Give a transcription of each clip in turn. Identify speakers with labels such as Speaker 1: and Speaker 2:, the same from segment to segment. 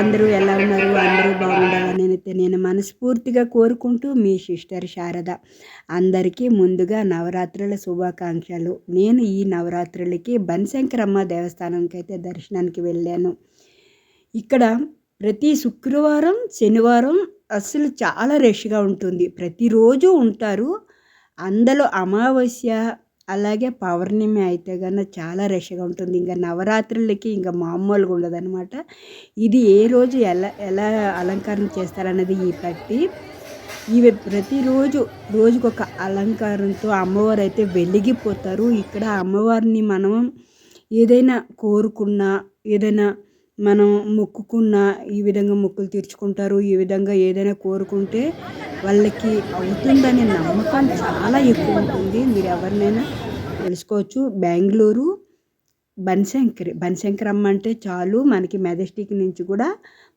Speaker 1: అందరూ ఎలా ఉన్నారు? అందరూ బాగుండాలనైతే అయితే నేను మనస్ఫూర్తిగా కోరుకుంటూ మీ సిస్టర్ శారద అందరికీ ముందుగా నవరాత్రుల శుభాకాంక్షలు. నేను ఈ నవరాత్రులకి బన్శంకరమ్మ దేవస్థానంకి అయితే దర్శనానికి వెళ్ళాను. ఇక్కడ ప్రతి శుక్రవారం శనివారం అసలు చాలా రష్గా ఉంటుంది. ప్రతిరోజు ఉంటారు. అందులో అమావాస్య అలాగే పౌర్ణమి అయితే కన్నా చాలా రష్గా ఉంటుంది. ఇంకా నవరాత్రులకి ఇంకా మామూలుగా ఉండదు అనమాట ఇది ఏ రోజు ఎలా ఎలా అలంకారం చేస్తారన్నది ఈ పట్టి. ఇవి ప్రతిరోజు రోజుకొక అలంకారంతో అమ్మవారు అయితే వెలిగిపోతారు. ఇక్కడ అమ్మవారిని మనం ఏదైనా కోరుకున్నా ఏదైనా మనం మొక్కుకున్న ఈ విధంగా మొక్కులు తీర్చుకుంటారు. ఈ విధంగా ఏదైనా కోరుకుంటే వాళ్ళకి అవుతుందనే నమ్మకం చాలా ఎక్కువ ఉంటుంది. మీరు ఎవరినైనా తెలుసుకోవచ్చు. బెంగళూరు బన్శంకర్ బన్శంకరమ్మ అంటే చాలు. మనకి మెజెస్టిక్ నుంచి కూడా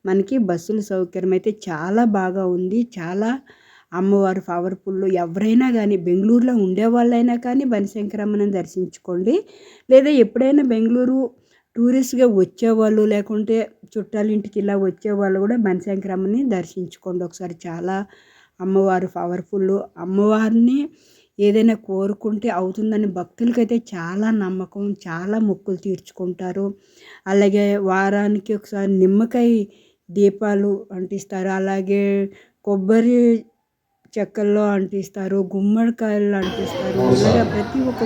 Speaker 1: మనకి బస్సుల సౌకర్యం అయితే చాలా బాగా ఉంది. చాలా అమ్మవారు పవర్ఫుల్ ఎవరైనా కానీ బెంగళూరులో ఉండే వాళ్ళైనా కానీ బనశంకరమ్మని దర్శించుకోండి. లేదా ఎప్పుడైనా బెంగళూరు టూరిస్ట్గా వచ్చేవాళ్ళు లేకుంటే చుట్టాలింటికి ఇలా వచ్చేవాళ్ళు కూడా బనశంకరమ్మని దర్శించుకోండి. ఒకసారి చాలా అమ్మవారు పవర్ఫుల్. అమ్మవారిని ఏదైనా కోరుకుంటే అవుతుందని భక్తులకైతే చాలా నమ్మకం చాలా మొక్కులు తీర్చుకుంటారు. అలాగే వారానికి ఒకసారి నిమ్మకాయ దీపాలు అంటిస్తారు. అలాగే కొబ్బరి చెక్కల్లో అంటిస్తారు గుమ్మడికాయలు అంటిస్తారు. ఇలాగ ప్రతి ఒక్క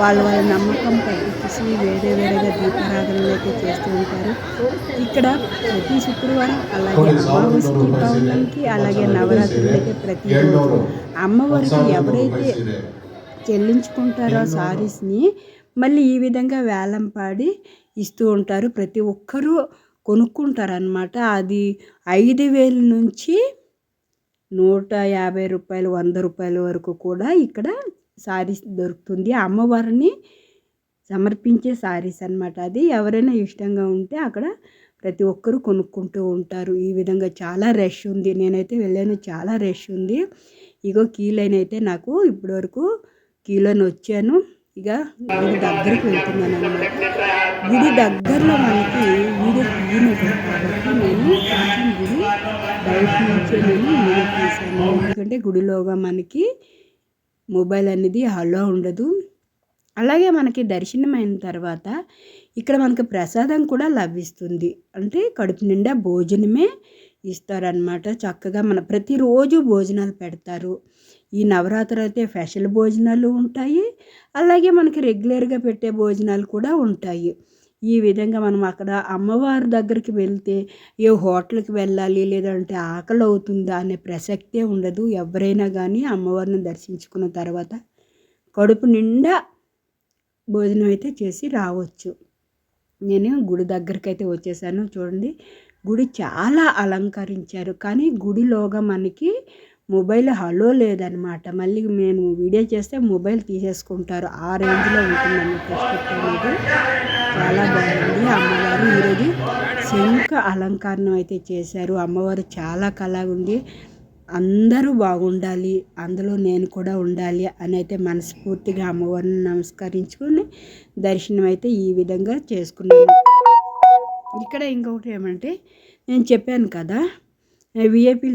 Speaker 1: వాళ్ళ వాళ్ళ నమ్మకం పట్టించేసి వేరే వేరేగా దీపారాధనలు అయితే చేస్తూ ఉంటారు. ఇక్కడ ప్రతి శుక్రవారం అలాగే అమావాస్యకి పౌర్ణమికి అలాగే నవరాత్రులకి ప్రతి అమ్మవారికి ఎవరైతే చెల్లించుకుంటారో సారీస్ని మళ్ళీ ఈ విధంగా వేలం పాడి ఇస్తూ ఉంటారు. ప్రతి ఒక్కరూ కొనుక్కుంటారు అనమాట అది ఐదు వేల నుంచి నూట యాభై రూపాయలు వంద రూపాయల వరకు కూడా ఇక్కడ శారీస్ దొరుకుతుంది. అమ్మవారిని సమర్పించే శారీస్ అనమాట అది. ఎవరైనా ఇష్టంగా ఉంటే అక్కడ ప్రతి ఒక్కరూ కొనుక్కుంటూ ఉంటారు. ఈ విధంగా చాలా రష్ ఉంది. నేనైతే వెళ్ళాను చాలా రష్ ఉంది. ఇగో కీలైన అయితే నాకు ఇప్పటివరకు కీలోని వచ్చాను. ఇక గుడి దగ్గరికి వెళ్తున్నాను అనమాట గుడి దగ్గరలో మనకి వీడియో తీయలేదు కాబట్టి నేను కొంచెం గుడి బయట నుంచే నేను వీడియో తీసాను ఎందుకంటే గుడిలోగా మనకి మొబైల్ అనేది హలో ఉండదు. అలాగే మనకి దర్శనం అయిన తర్వాత ఇక్కడ మనకి ప్రసాదం కూడా లభిస్తుంది. అంటే కడుపు నిండా భోజనమే ఇస్తారనమాట చక్కగా మన ప్రతిరోజు భోజనాలు పెడతారు. ఈ నవరాత్రి అయితే స్పెషల్ భోజనాలు ఉంటాయి. అలాగే మనకి రెగ్యులర్గా పెట్టే భోజనాలు కూడా ఉంటాయి. ఈ విధంగా మనం అక్కడ అమ్మవారి దగ్గరికి వెళ్తే ఏ హోటల్కి వెళ్ళాలి లేదంటే ఆకలి అవుతుందా అనే ప్రసక్తే ఉండదు. ఎవరైనా కానీ అమ్మవారిని దర్శించుకున్న తర్వాత కడుపు నిండా భోజనం అయితే చేసి రావచ్చు. నేను గుడి దగ్గరికి అయితే వచ్చేసాను. చూడండి గుడి చాలా అలంకరించారు. కానీ గుడిలోగా మనకి మొబైల్ హలో లేదనమాట మళ్ళీ మేము వీడియో చేస్తే మొబైల్ తీసేసుకుంటారు. ఆ రేంజ్లో ఉంటుందండి రెస్పెక్ట్ అనేది. చాలా బాగుంది. అమ్మవారు ఈరోజు శంఖ అలంకరణ అయితే చేశారు. అమ్మవారు చాలా కళగా ఉంది అందరూ బాగుండాలి. అందులో నేను కూడా ఉండాలి అని అయితే మనస్ఫూర్తిగా అమ్మవారిని నమస్కరించుకుని దర్శనం అయితే ఈ విధంగా చేసుకున్నాను. ఇక్కడ ఇంకొకటి ఏమంటే నేను చెప్పాను కదా విఐపీ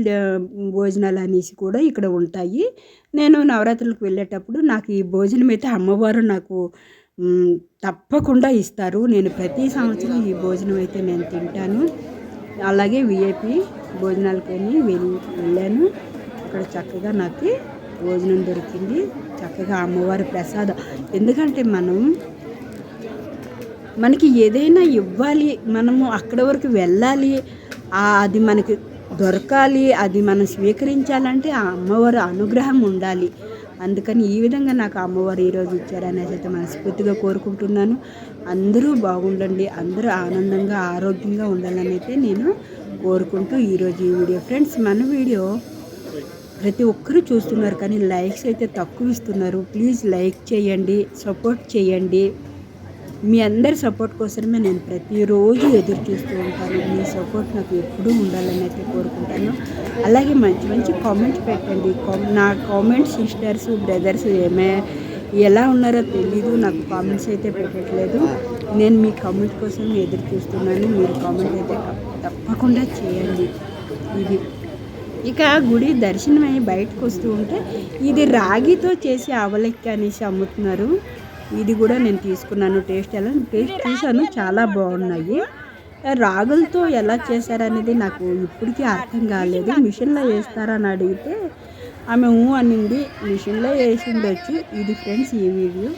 Speaker 1: భోజనాలు అనేసి కూడా ఇక్కడ ఉంటాయి. నేను నవరాత్రులకు వెళ్ళేటప్పుడు నాకు ఈ భోజనం అయితే అమ్మవారు నాకు తప్పకుండా ఇస్తారు. నేను ప్రతి సంవత్సరం ఈ భోజనం అయితే నేను తింటాను. అలాగే విఐపి భోజనాలకని వెళ్ళి వెళ్ళాను. అక్కడ చక్కగా నాకు భోజనం దొరికింది. చక్కగా అమ్మవారి ప్రసాదం. ఎందుకంటే మనం మనకి ఏదైనా ఇవ్వాలి మనము అక్కడ వరకు వెళ్ళాలి. అది మనకి దొరకాలి అది మనం స్వీకరించాలంటే ఆ అమ్మవారు అనుగ్రహం ఉండాలి. అందుకని ఈ విధంగా నాకు అమ్మవారు ఈరోజు ఇచ్చారనేసి అయితే మనస్ఫూర్తిగా కోరుకుంటున్నాను. అందరూ బాగుండండి అందరూ ఆనందంగా ఆరోగ్యంగా ఉండాలని అయితే నేను కోరుకుంటూ ఈరోజు ఈ వీడియో. ఫ్రెండ్స్ మన వీడియో ప్రతి ఒక్కరూ చూస్తున్నారు కానీ లైక్స్ అయితే తక్కువ ఇస్తున్నారు. ప్లీజ్ లైక్ చేయండి సపోర్ట్ చేయండి. మీ అందరి సపోర్ట్ కోసమే నేను ప్రతిరోజు ఎదురు చూస్తూ ఉంటాను. మీ సపోర్ట్ నాకు ఎప్పుడూ ఉండాలని అయితే కోరుకుంటాను. అలాగే మంచి మంచి కామెంట్స్ పెట్టండి. నా కామెంట్స్ సిస్టర్స్ బ్రదర్స్ ఏమే ఎలా ఉన్నారో తెలీదు. నాకు కామెంట్స్ అయితే పెట్టట్లేదు. నేను మీ కామెంట్ కోసం ఎదురు చూస్తున్నాను. మీరు కామెంట్ అయితే తప్పకుండా చేయండి. ఇది. ఇక గుడి దర్శనమై బయటకు వస్తూ ఉంటే ఇది రాగితో చేసి అవలెక్క అనేసి అమ్ముతున్నారు. ఇది కూడా నేను తీసుకున్నాను. టేస్ట్ ఎలా టేస్ట్ చూసాను చాలా బాగున్నాయి. రాగులతో ఎలా చేశారనేది నాకు ఇప్పటికీ అర్థం కాలేదు. మిషన్లో వేస్తారని అడిగితే ఆమె ఊ అనింది. మిషన్లో వేసి ఉండొచ్చు. ఇది ఫ్రెండ్స్ ఈ వీడియో.